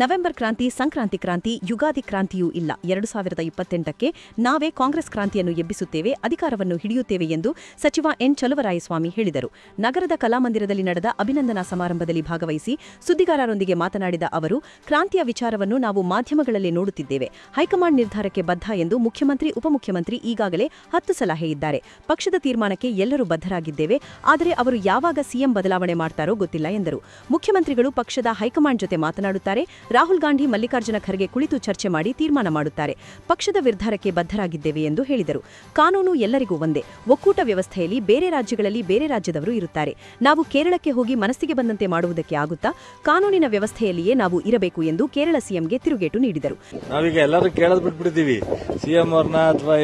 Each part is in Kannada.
ನವೆಂಬರ್ ಕ್ರಾಂತಿ, ಸಂಕ್ರಾಂತಿ ಕ್ರಾಂತಿ, ಯುಗಾದಿ ಕ್ರಾಂತಿಯೂ ಇಲ್ಲ. ಎರಡು ಸಾವಿರದ ಇಪ್ಪತ್ತೆಂಟಕ್ಕೆ ನಾವೇ ಕಾಂಗ್ರೆಸ್ ಕ್ರಾಂತಿಯನ್ನು ಎಬ್ಬಿಸುತ್ತೇವೆ, ಅಧಿಕಾರವನ್ನು ಹಿಡಿಯುತ್ತೇವೆ ಎಂದು ಸಚಿವ ಎನ್. ಚಲುವರಾಯಸ್ವಾಮಿ ಹೇಳಿದರು. ನಗರದ ಕಲಾಮಂದಿರದಲ್ಲಿ ನಡೆದ ಅಭಿನಂದನಾ ಸಮಾರಂಭದಲ್ಲಿ ಭಾಗವಹಿಸಿ ಸುದ್ದಿಗಾರರೊಂದಿಗೆ ಮಾತನಾಡಿದ ಅವರು, ಕ್ರಾಂತಿಯ ವಿಚಾರವನ್ನು ನಾವು ಮಾಧ್ಯಮಗಳಲ್ಲಿ ನೋಡುತ್ತಿದ್ದೇವೆ. ಹೈಕಮಾಂಡ್ ನಿರ್ಧಾರಕ್ಕೆ ಬದ್ಧ ಎಂದು ಮುಖ್ಯಮಂತ್ರಿ, ಉಪಮುಖ್ಯಮಂತ್ರಿ ಈಗಾಗಲೇ ಹತ್ತು ಸಲಹೆ ಇದ್ದಾರೆ ಪಕ್ಷದ ತೀರ್ಮಾನಕ್ಕೆ ಎಲ್ಲರೂ ಬದ್ಧರಾಗಿದ್ದೇವೆ, ಆದರೆ ಅವರು ಯಾವಾಗ ಸಿಎಂ ಬದಲಾವಣೆ ಮಾಡ್ತಾರೋ ಗೊತ್ತಿಲ್ಲ ಎಂದರು. ಮುಖ್ಯಮಂತ್ರಿಗಳು ಪಕ್ಷದ ಹೈಕಮಾಂಡ್ ಜೊತೆ ಮಾತನಾಡುತ್ತಾರೆ ರಾಹುಲ್ ಗಾಂಧಿ ಮಲ್ಲಿಕಾರ್ಜುನ ಖರ್ಗೆ ಕುಳಿತು ಚರ್ಚೆ ಮಾಡಿ ತೀರ್ಮಾನ ಮಾಡುತ್ತಾರೆ. ಪಕ್ಷದ ನಿರ್ಧಾರಕ್ಕೆ ಬದ್ಧರಾಗಿದ್ದೇವೆ ಎಂದು ಹೇಳಿದರು. ಕಾನೂನು ಎಲ್ಲರಿಗೂ ಒಂದೇ. ಒಕ್ಕೂಟ ವ್ಯವಸ್ಥೆಯಲ್ಲಿ ಬೇರೆ ರಾಜ್ಯಗಳಲ್ಲಿ ಬೇರೆ ರಾಜ್ಯದವರು ಇರುತ್ತಾರೆ. ನಾವು ಕೇರಳಕ್ಕೆ ಹೋಗಿ ಮನಸ್ಸಿಗೆ ಬಂದಂತೆ ಮಾಡುವುದಕ್ಕೆ ಆಗುತ್ತಾ? ಕಾನೂನಿನ ವ್ಯವಸ್ಥೆಯಲ್ಲಿಯೇ ನಾವು ಇರಬೇಕು ಎಂದು ಕೇರಳ ಸಿಎಂಗೆ ತಿರುಗೇಟು ನೀಡಿದರು. ನಾವೀಗ ಎಲ್ಲರೂ ಕೇಳದ್ ಬಿಟ್ಬಿಡ್ತೀವಿ ಸಿಎಂ ಅವ್ರನ್ನ ಅಥವಾ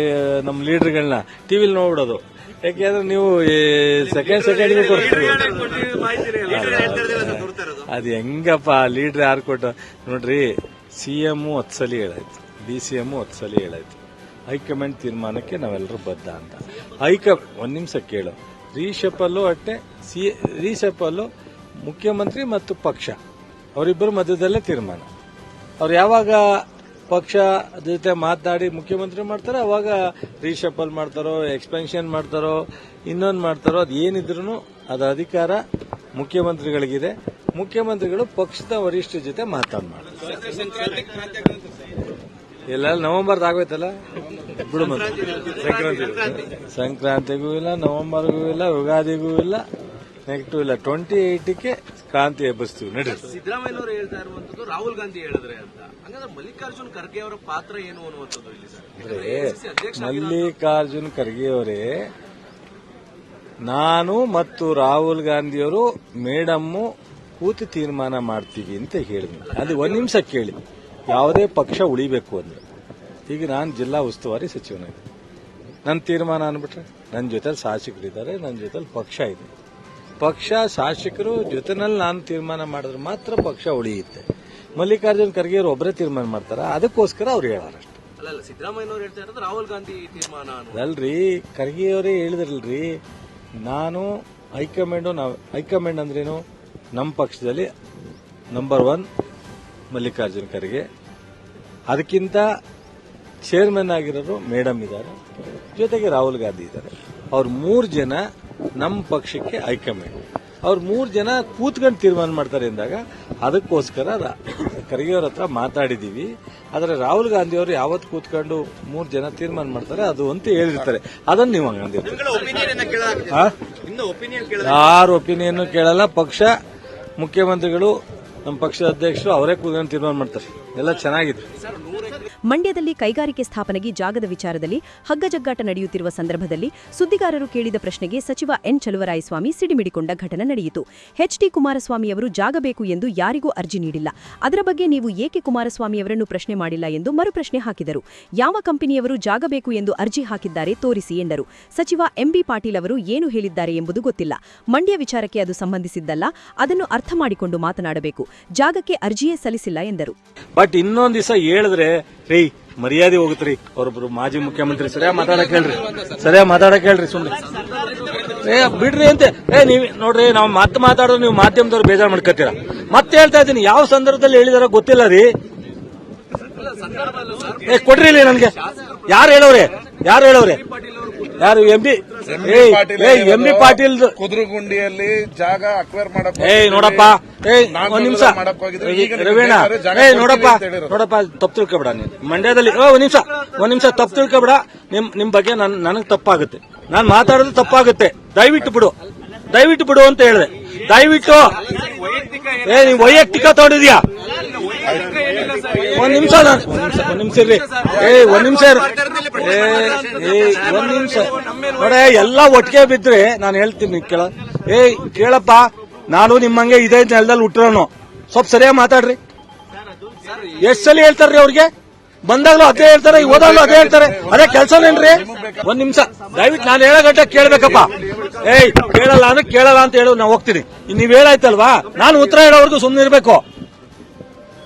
ನಮ್ಮ ಲೀಡರ್ಗಳನ್ನ ಟಿವಿಲಿ ನೋಡ್ಬಿಡೋದು. ಯಾಕೆಂದ್ರೆ ನೀವು ಸೆಕೆಂಡ್ ಸೆಕೆಂಡ್ ಕೊಡ್ತೀರಿ ಅದು ಹೆಂಗಪ್ಪ ಲೀಡ್ರ್ ಯಾರು ಕೊಟ್ಟ? ನೋಡ್ರಿ ಸಿ ಎಮ್ಮು ಹತ್ತು ಸಲ ಹೇಳಾಯ್ತು. ಡಿ ಸಿ ಎಮ್ಮು ಹತ್ತು ಹೇಳಾಯ್ತು. ಹೈಕಮಾಂಡ್ ತೀರ್ಮಾನಕ್ಕೆ ನಾವೆಲ್ಲರೂ ಬದ್ಧ ಅಂತ. ಹೈಕ ಒಂದು ನಿಮಿಷ ಕೇಳು. ರೀಶಪಲ್ಲು ಅಟ್ಟೆ, ಸಿ ರೀಶಪಲ್ಲು ಮುಖ್ಯಮಂತ್ರಿ ಮತ್ತು ಪಕ್ಷ. ಅವರಿಬ್ಬರು ಮಧ್ಯದಲ್ಲೇ ತೀರ್ಮಾನ. ಅವ್ರು ಯಾವಾಗ ಪಕ್ಷ ಜೊತೆ ಮಾತನಾಡಿ ಮುಖ್ಯಮಂತ್ರಿ ಮಾಡ್ತಾರೆ, ಅವಾಗ ರೀಶಪಲ್ ಮಾಡ್ತಾರೋ ಎಕ್ಸ್ಪೆನ್ಷನ್ ಮಾಡ್ತಾರೋ, ಇನ್ನೊಂದು ಮಾಡ್ತಾರೋ, ಅದು ಏನಿದ್ರು ಅದು ಅಧಿಕಾರ ಮುಖ್ಯಮಂತ್ರಿಗಳಿಗಿದೆ. ಮುಖ್ಯಮಂತ್ರಿಗಳು ಪಕ್ಷದ ವರಿಷ್ಠ ಜೊತೆ ಮಾತಾಡ್ ಮಾಡ್ತಾರೆ ಎಲ್ಲ ನವೆಂಬರ್ ಆಗೋಯ್ತಲ್ಲ? ಬಿಡು ಸಂಕ್ರಾಂತಿ. ಸಂಕ್ರಾಂತಿಗೂ ಇಲ್ಲ ನವೆಂಬರ್ಗೂ ಇಲ್ಲ ಯುಗಾದಿಗೂ ಇಲ್ಲ ನೆಕ್ಸ್ಟ್ ಇಲ್ಲ. ಟ್ವೆಂಟಿ ಏಯ್ಟಿಗೆ ಕ್ರಾಂತಿ ಎಬ್ಬಿಸ್ತೀವಿ ನಡೀರಿ. ಸಿದ್ದರಾಮಯ್ಯ ಅವರು ಹೇಳ್ತಾ ಇರುವಂತದ್ದು ರಾಹುಲ್ ಗಾಂಧಿ ಹೇಳಿದ್ರೆ ಅಂತ. ಹಂಗಂದ್ರೆ ಮಲ್ಲಿಕಾರ್ಜುನ್ ಖರ್ಗೆ ಅವರ ಪಾತ್ರ ಏನು ಅನ್ನುವಂಥದ್ದು ಇಲ್ಲಿ ಸರ್? ಮಲ್ಲಿಕಾರ್ಜುನ್ ಖರ್ಗೆ ಅವರೇ ನಾನು ಮತ್ತು ರಾಹುಲ್ ಗಾಂಧಿಯವರು ಮೇಡಮ್ಮು ಕೂತು ತೀರ್ಮಾನ ಮಾಡ್ತೀವಿ ಅಂತ ಹೇಳಿದ್ವಿ ಅದು ಒಂದ್ ನಿಮಿಷ ಕೇಳಿ. ಯಾವುದೇ ಪಕ್ಷ ಉಳಿಬೇಕು ಅಂದ್ರೆ. ಈಗ ನಾನು ಜಿಲ್ಲಾ ಉಸ್ತುವಾರಿ ಸಚಿವನಾಗಿ ನನ್ನ ತೀರ್ಮಾನ ಅಂದ್ಬಿಟ್ರೆ ನನ್ನ ಜೊತೆ ಶಾಸಕರಿದ್ದಾರೆ ನನ್ನ ಜೊತೆ ಪಕ್ಷ ಇದೆ. ಪಕ್ಷ ಶಾಸಕರು ಜೊತೆನಲ್ಲಿ ನಾನು ತೀರ್ಮಾನ ಮಾಡಿದ್ರೆ ಮಾತ್ರ ಪಕ್ಷ ಉಳಿಯುತ್ತೆ. ಮಲ್ಲಿಕಾರ್ಜುನ್ ಖರ್ಗೆ ಅವರು ಒಬ್ಬರೇ ತೀರ್ಮಾನ ಮಾಡ್ತಾರ? ಅದಕ್ಕೋಸ್ಕರ ಅವ್ರು ಹೇಳಾರ ಅಲ್ಲ ಅಲ್ಲ ಸಿದ್ದರಾಮಯ್ಯನವರು ಹೇಳ್ತಾ ಇರೋದು ರಾಹುಲ್ ಗಾಂಧಿ ತೀರ್ಮಾನ ಅಲ್ರಿ ಖರ್ಗೆ ಅವರೇ ಹೇಳಿದ್ರಲ್ರಿ ನಾನು ಹೈಕಮಾಂಡು ನಾವು ಹೈಕಮಾಂಡ್ ಅಂದ್ರೇನು? ನಮ್ಮ ಪಕ್ಷದಲ್ಲಿ ನಂಬರ್ ಒನ್ ಮಲ್ಲಿಕಾರ್ಜುನ್ ಖರ್ಗೆ. ಅದಕ್ಕಿಂತ ಚೇರ್ಮನ್ ಆಗಿರೋರು ಮೇಡಮ್ ಇದ್ದಾರೆ. ಜೊತೆಗೆ ರಾಹುಲ್ ಗಾಂಧಿ ಇದ್ದಾರೆ. ಅವ್ರ ಮೂರು ಜನ ನಮ್ಮ ಪಕ್ಷಕ್ಕೆ ಹೈಕಮಾಂಡ್. ಅವ್ರ ಮೂರು ಜನ ಕೂತ್ಕೊಂಡು ತೀರ್ಮಾನ ಮಾಡ್ತಾರೆ ಎಂದಾಗ ಅದಕ್ಕೋಸ್ಕರ ರಾ- ಖರ್ಗೆ ಅವ್ರ ಹತ್ರ ಮಾತಾಡಿದ್ದೀವಿ ಆದರೆ ರಾಹುಲ್ ಗಾಂಧಿ ಅವರು ಯಾವತ್ತು ಕೂತ್ಕೊಂಡು ಮೂರು ಜನ ತೀರ್ಮಾನ ಮಾಡ್ತಾರೆ ಅದು ಅಂತ ಹೇಳಿರ್ತಾರೆ. ಅದನ್ನು ನೀವು ಹಂಗಂದಿರ್ತಾರೆ. ಯಾರ ಒಪಿನಿಯನ್ ಕೇಳಲ್ಲ. ಪಕ್ಷ ಮುಖ್ಯಮಂತ್ರಿಗಳು ನಮ್ಮ ಪಕ್ಷದ ಅಧ್ಯಕ್ಷರು ಅವರೇ ಕೂತ್ಕೊಂಡು ತೀರ್ಮಾನ ಮಾಡ್ತಾರೆ. ಎಲ್ಲ ಚೆನ್ನಾಗಿದೆ. ಮಂಡ್ಯದಲ್ಲಿ ಕೈಗಾರಿಕೆ ಸ್ಥಾಪನೆಗೆ ಜಾಗದ ವಿಚಾರದಲ್ಲಿ ಹಗ್ಗಜಗ್ಗಾಟ ನಡೆಯುತ್ತಿರುವ ಸಂದರ್ಭದಲ್ಲಿ ಸುದ್ದಿಗಾರರು ಕೇಳಿದ ಪ್ರಶ್ನೆಗೆ ಸಚಿವ ಎನ್ ಚಲುವರಾಯಸ್ವಾಮಿ ಸಿಡಿಮಿಡಿಕೊಂಡ ಘಟನೆ ನಡೆಯಿತು. ಎಚ್ಡಿ ಕುಮಾರಸ್ವಾಮಿಯವರು ಜಾಗ ಬೇಕು ಎಂದು ಯಾರಿಗೂ ಅರ್ಜಿ ನೀಡಿಲ್ಲ. ಅದರ ಬಗ್ಗೆ ನೀವು ಏಕೆ ಕುಮಾರಸ್ವಾಮಿಯವರನ್ನು ಪ್ರಶ್ನೆ ಮಾಡಿಲ್ಲ ಎಂದು ಮರುಪ್ರಶ್ನೆ ಹಾಕಿದರು. ಯಾವ ಕಂಪನಿಯವರು ಜಾಗ ಬೇಕು ಎಂದು ಅರ್ಜಿ ಹಾಕಿದ್ದಾರೆ ತೋರಿಸಿ ಎಂದರು. ಸಚಿವ ಎಂಬಿ ಪಾಟೀಲ್ ಅವರು ಏನು ಹೇಳಿದ್ದಾರೆ ಎಂಬುದು ಗೊತ್ತಿಲ್ಲ. ಮಂಡ್ಯ ವಿಚಾರಕ್ಕೆ ಅದು ಸಂಬಂಧಿಸಿದ್ದಲ್ಲ. ಅದನ್ನು ಅರ್ಥ ಮಾಡಿಕೊಂಡು ಮಾತನಾಡಬೇಕು. ಜಾಗಕ್ಕೆ ಅರ್ಜಿಯೇ ಸಲ್ಲಿಸಿಲ್ಲ ಎಂದರು. ಬಟ್ ಇನ್ನೊಂದು ದಿವಸ ಹೇಳಿದ್ರೆ ರೀ, ಮರ್ಯಾದೆ ಹೋಗುತ್ತ್ರಿ ಅವ್ರೊಬ್ರು ಮಾಜಿ ಮುಖ್ಯಮಂತ್ರಿ, ಸರಿಯಾಗಿ ಮಾತಾಡಕ್ ಹೇಳ್ರಿ. ಸರಿಯಾಗಿ ಮಾತಾಡಕ್ ಹೇಳ್ರಿ, ಸುಮ್ನೆ. ಏ, ಬಿಡ್ರಿ ಅಂತೆ. ಏ, ನೀವ್ ನೋಡ್ರಿ, ನಾವು ಮತ್ತೆ ಮಾತಾಡೋದು ನೀವು ಮಾಧ್ಯಮದವ್ರು ಬೇಜಾರು ಮಾಡ್ಕೊತೀರಾ ಮತ್ತೆ ಹೇಳ್ತಾ ಇದ್ದೀನಿ, ಯಾವ ಸಂದರ್ಭದಲ್ಲಿ ಹೇಳಿದಾರ ಗೊತ್ತಿಲ್ಲ ರೀ. ಏ, ಕೊಡ್ರಿ ನನ್ಗೆ. ಯಾರು ಹೇಳವ್ರೆ? ಯಾರು ಹೇಳವ್ರೆ? ಯಾರು M B M B Patil ಕುದುರುಗುಂಡಿಯಲ್ಲಿ ಜಾಗ ಅಕ್ವೈರ್ ಮಾಡಕ್ ಏ ನೋಡಪ್ಪ. ಏ ಒಂದ್ ನಿಮಿಷ. ರವೀಣ. ಬೇಕಾದ್ರೆ ಏ ನೋಡಪ್ಪ. ನೋಡಪ್ಪ ತಪ್ಪು ತಿಳ್ಕೊಬೇಡ ನೀನು. ಮಂಡ್ಯದಲ್ಲಿ ಓ ಒಂದ್ ನಿಮಿಷ. ಒಂದ್ ನಿಮಿಷ ತಪ್ಪು ತಿಳ್ಕೊಬೇಡ. ನಿಮ್ ನಿಮ್ ಬಗ್ಗೆ ನನ್ ನನಗ್ ತಪ್ಪಾಗುತ್ತೆ. ನಾನ್ ಮಾತಾಡೋದು ತಪ್ಪಾಗುತ್ತೆ. ದಯವಿಟ್ಟು ಬಿಡು. ದಯವಿಟ್ಟು ಬಿಡು ಅಂತ ಹೇಳಿದೆ. ದಯವಿಟ್ಟು ಏ ನೀವ್ ವೈಯಕ್ತಿಕ ತಗೊಂಡಿದ್ಯಾ? ಒಂದ್ ನಿಮಿಷ ಒಂದ್ ನಿಮಿಷ ಇರ್ರಿ ಏ, ಒಂದ್ ನಿಮಿಷ. ಏ ಒಂದ್ ನಿಮಿಷ. ನೋಡ, ಎಲ್ಲ ಒಟ್ಟಿಗೆ ಬಿದ್ರೆ ನಾನು ಹೇಳ್ತೀನಿ ಕೇಳ. ಏ, ಕೇಳಪ್ಪ, ನಾನು ನಿಮ್ಮಂಗೆ ಇದೇ ನೆಲದಲ್ಲಿ ಹುಟ್ಟಿರೋನು. ಸ್ವಲ್ಪ ಸರಿಯಾಗಿ ಮಾತಾಡ್ರಿ. ಎಷ್ಟ್ ಸಲ ಹೇಳ್ತಾರ್ರಿ ಅವ್ರಿಗೆ? ಬಂದಾಗ್ಲೂ ಅದೇ ಹೇಳ್ತಾರೆ ಈಗ ಹೋದಾಗ್ಲೂ ಅದೇ ಹೇಳ್ತಾರೆ. ಅದೇ ಕೆಲಸನೇನ್ರಿ ಒಂದ್ ನಿಮಿಷ. ದಯವಿಟ್ಟು ನಾನು ಹೇಳೋ ಗಂಟೆ ಕೇಳ್ಬೇಕಪ್ಪ. ಏಯ್, ಕೇಳಲ್ಲ ಅಂದ್ರೆ ಕೇಳಲ್ಲ ಅಂತ ಹೇಳು ನಾ ಹೋಗ್ತೀನಿ. ನೀವ್ ಹೇಳಾಯ್ತಲ್ವಾ? ನಾನು ಉತ್ತರ ಹೇಳೋವರೆಗೂ ಸುಮ್ಮನೆ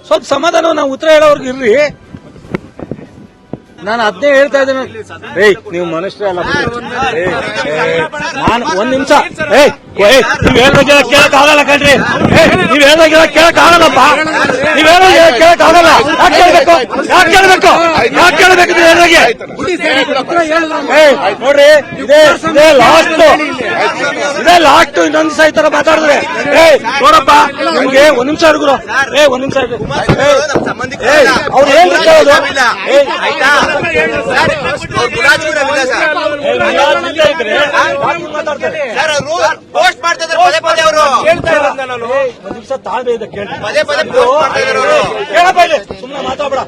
ಸ್ವಲ್ಪ ಸಮಾಧಾನ ನಾವು ಉತ್ತರ ಹೇಳೋರ್ಗೆ ಇರ್ರಿ ನಾನು ಅದನ್ನೇ ಹೇಳ್ತಾ ಇದ್ದೇನೆ. ಏಯ್ ನೀವು ಮನುಷ್ಯ ಅಲ್ಲ. ನಾನು ಒಂದ್ ನಿಮಿಷ. ಏಯ್ ಏಯ್ ನೀವ್ ಹೇಳ್ದಾಗೆಲ್ಲ ಕೇಳಕ್ ಆಗಲ್ಲ ಕಣ್ರಿ. ನೀವ್ ಹೇಳ್ದಾಗೆಲ್ಲ ಕೇಳಕ್ ಆಗಲ್ಲಪ್ಪ ನೀವ್ ಹೇಳ್ದಾಗೆಲ್ಲ ಕೇಳಕ್ ಆಗಲ್ಲ ಕೇಳ್ಬೇಕು? ಯಾಕೆ ಕೇಳಬೇಕು? ಯಾಕೆ ಕೇಳಬೇಕು ಏಯ್ ನೋಡ್ರಿ ಇದೇ ಇದೇ ಲಾಸ್ಟ್. ಇದೇ ಲಾಸ್ಟ್. ಇನ್ನೊಂದ್ ದಿವಸ ಈ ತರ ಮಾತಾಡಿದ್ರೆ. ಏ ನೋಡಪ್ಪ ನಮ್ಗೆ ಒಂದ್ ನಿಮಿಷ ಹುಡುಗರು ಏ ಒಂದ್ ನಿಮಿಷ ಅವ್ರು ಏನ್ ಕೇಳೋದು. ಆಯ್ತಾ? ಸರ್, ಅವ್ರು ಮುಲಾಜಿಮಿರವಿಲ್ಲ ಸರ್. ಏಯ್, ಇದ್ರೆ ಮಾತಾಡ್ತಾರೆ ಸರ್ ಅವರು ಪೋಸ್ಟ್ ಮಾಡ್ತಾ ಇದ್ದಾರೆ ಪದೇ ನಾನು ತಾಳ್ಮೆ ಇದೆ ಕೇಳಿ ಪದೇ ಪದೇ ಕೇಳಪ್ಪ ಇಲ್ಲಿ ಸುಮ್ಮನೆ ಮಾತಾಡ್ಬೇಡ.